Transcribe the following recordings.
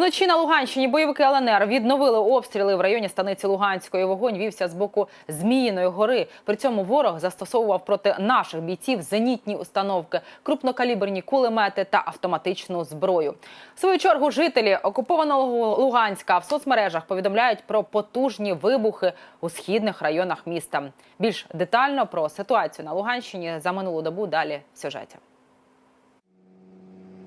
Вночі на Луганщині бойовики ЛНР відновили обстріли в районі станиці Луганської. Вогонь вівся з боку Зміїної гори. При цьому ворог застосовував проти наших бійців зенітні установки, крупнокаліберні кулемети та автоматичну зброю. В свою чергу жителі окупованого Луганська в соцмережах повідомляють про потужні вибухи у східних районах міста. Більш детально про ситуацію на Луганщині за минулу добу далі в сюжеті.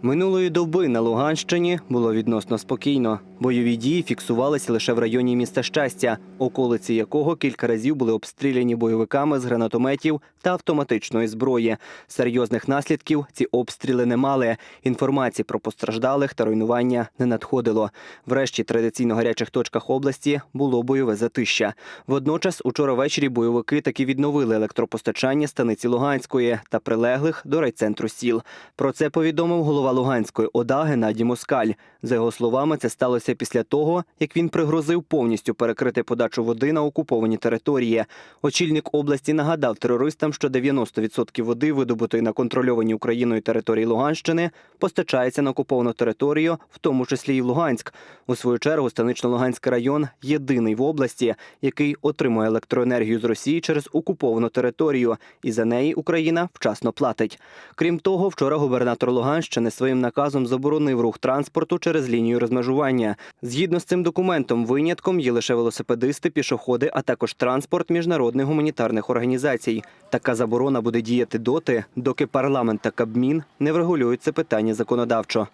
Минулої доби на Луганщині було відносно спокійно. Бойові дії фіксувалися лише в районі міста Щастя, околиці якого кілька разів були обстріляні бойовиками з гранатометів та автоматичної зброї. Серйозних наслідків ці обстріли не мали. Інформації про постраждалих та руйнування не надходило. Врешті традиційно гарячих точках області було бойове затища. Водночас, учора ввечері бойовики таки відновили електропостачання станиці Луганської та прилеглих до райцентру сіл. Про це повідомив голова Луганської ОДА Геннадій Москаль. За його словами, це сталося після того, як він пригрозив повністю перекрити подачу води на окуповані території. Очільник області нагадав терористам, що 90% води, видобутої на контрольованій Україною території Луганщини, постачається на окуповану територію, в тому числі і в Луганськ. У свою чергу Станично-Луганський район єдиний в області, який отримує електроенергію з Росії через окуповану територію, і за неї Україна вчасно платить. Крім того, вчора губернатор Луганщини своїм наказом заборонив рух транспорту через лінію розмежування. Згідно з цим документом, винятком є лише велосипедисти, пішоходи, а також транспорт міжнародних гуманітарних організацій. Така заборона буде діяти доти, доки парламент та Кабмін не врегулюють це питання законодавчо.